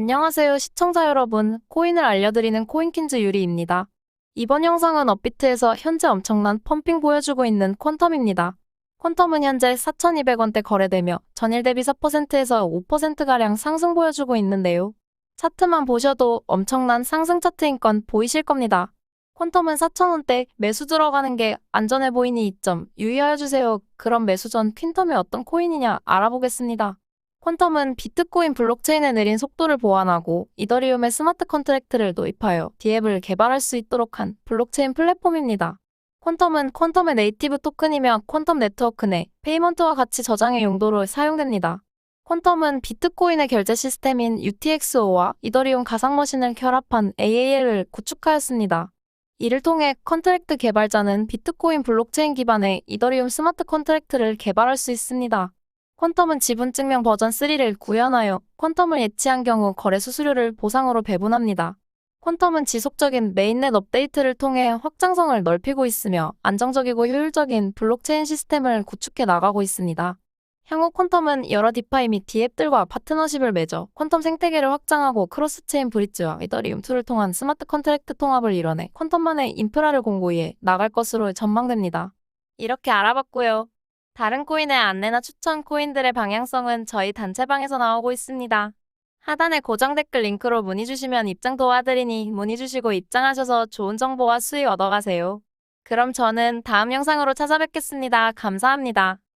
안녕하세요 시청자 여러분, 코인을 알려드리는 코인킨즈 유리입니다. 이번 영상은 업비트에서 현재 엄청난 펌핑 보여주고 있는 퀀텀입니다. 퀀텀은 현재 4,200원대 거래되며 전일 대비 4%에서 5%가량 상승 보여주고 있는데요. 차트만 보셔도 엄청난 상승 차트인 건 보이실 겁니다. 퀀텀은 4,000원대 매수 들어가는 게 안전해 보이니 이 점 유의하여 주세요. 그럼 매수 전 퀸텀이 어떤 코인이냐 알아보겠습니다. 퀀텀은 비트코인 블록체인에 느린 속도를 보완하고 이더리움의 스마트 컨트랙트를 도입하여 디앱을 개발할 수 있도록 한 블록체인 플랫폼입니다. 퀀텀은 퀀텀의 네이티브 토큰이며 퀀텀 네트워크 내 페이먼트와 같이 저장의 용도로 사용됩니다. 퀀텀은 비트코인의 결제 시스템인 UTXO와 이더리움 가상머신을 결합한 AAL을 구축하였습니다. 이를 통해 컨트랙트 개발자는 비트코인 블록체인 기반의 이더리움 스마트 컨트랙트를 개발할 수 있습니다. 퀀텀은 지분 증명 버전 3를 구현하여 퀀텀을 예치한 경우 거래 수수료를 보상으로 배분합니다. 퀀텀은 지속적인 메인넷 업데이트를 통해 확장성을 넓히고 있으며 안정적이고 효율적인 블록체인 시스템을 구축해 나가고 있습니다. 향후 퀀텀은 여러 디파이 및 디앱들과 파트너십을 맺어 퀀텀 생태계를 확장하고 크로스체인 브릿지와 이더리움 2를 통한 스마트 컨트랙트 통합을 이뤄내 퀀텀만의 인프라를 공고히 나갈 것으로 전망됩니다. 이렇게 알아봤고요. 다른 코인의 안내나 추천 코인들의 방향성은 저희 단체방에서 나오고 있습니다. 하단에 고정 댓글 링크로 문의 주시면 입장 도와드리니 문의 주시고 입장하셔서 좋은 정보와 수익 얻어가세요. 그럼 저는 다음 영상으로 찾아뵙겠습니다. 감사합니다.